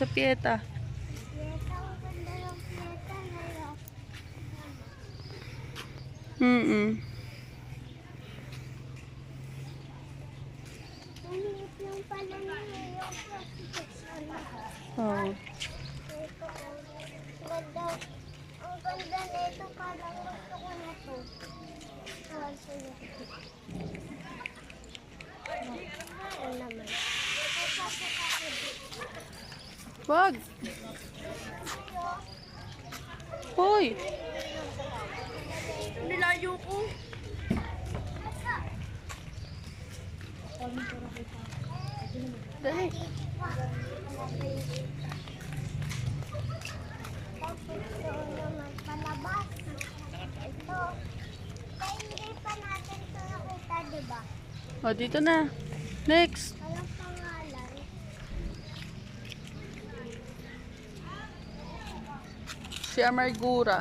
Sa Pieta. Yung plastic. Oh. Ang ganda nito. Parang gusto ko na to. Ah, sige. Ito naman. Wag. Hoy. Nilayo ko. Dali. Palabas. Ito. Kaya hindi pa natin ito nakita, di ba? O, dito na. Si Amargura.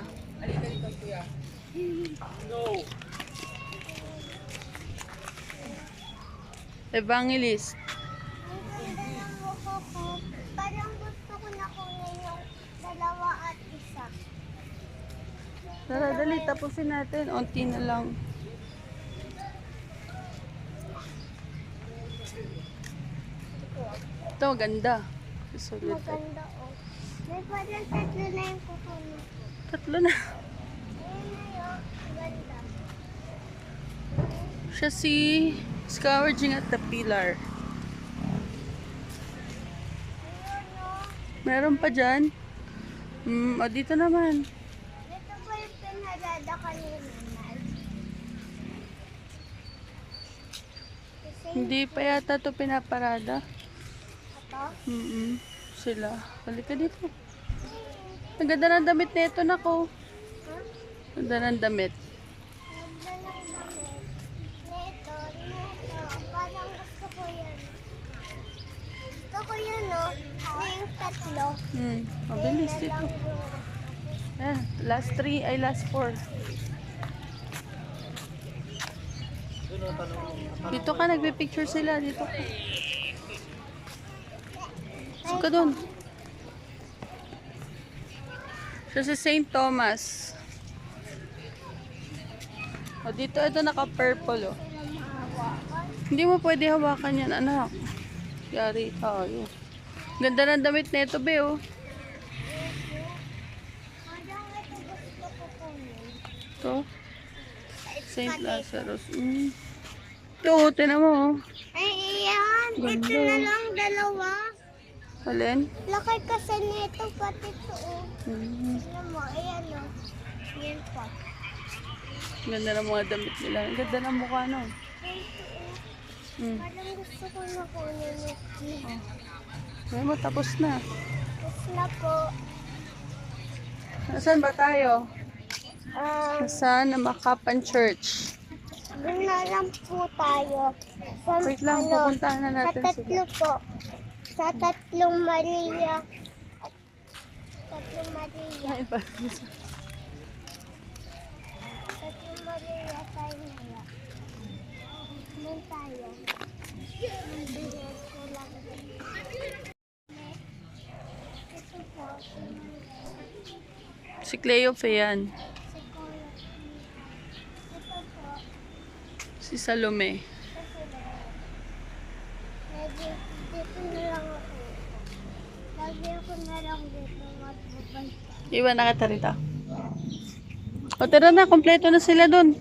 Evangelist. Ang ganda ng mukha ko. Parang gusto ko na kunin yung dalawa at isa. Tara, dali. Tapusin natin. Unti na lang. Ito, maganda. Sulit. Maganda oh. Parang tatlo na yung kukunin. Tatlo na. Siya si Scourging at the Pillar. Oh. Meron pa dyan? Hmm, o dito naman. Ito ba yung pinarada kanina, Hindi pa yata to pinaparada. ito. Mm Sila. Balik ka dito. Ang ganda ng damit na ito, nako. Ha? Ang ganda ng damit. Gusto ko ko yan, no? Na yung tatlo. Hmm. Mabilis na yung- Eh, last three ay last four. Dito ka, nagpe-picture sila. Dito ka. Saan ka doon? Siya si St. Thomas. O, dito, ito naka-purple, oh. Sila mahawakan. Hindi mo pwede hawakan yan, anak. Yari tayo. Ganda ng damit na ito, be, oh. Parang ito. St. Lazarus. Mm. Ito, tinan mo, oh. Ay, iyan. Ito na lang dalawa. Alin? Laki kasi nito pati ito. oh. Mm. Alam mo, ayan o. Yan pa. Ganda ng mga damit nila. Ang ganda ng mukha, no? Mm. Parang gusto ko na kunin ito. Ay mo, tapos na. Tapos na po. Nasaan ba tayo? Um, Nasaan na Makapan Church? doon na lang po tayo. Sa, Wait lang, ano, pupuntahan na sa natin tatlo sila. po. Sa tatlong Maria. At tatlong Maria. Ay? Tatlong Maria tayo nila. Doon tayo. Si Cleo Feyan. Si Salome. Medyo dito na lang ako. Lagi ako na lang dito magbabay. Iwan na kita rito. O tara na, kompleto na sila dun.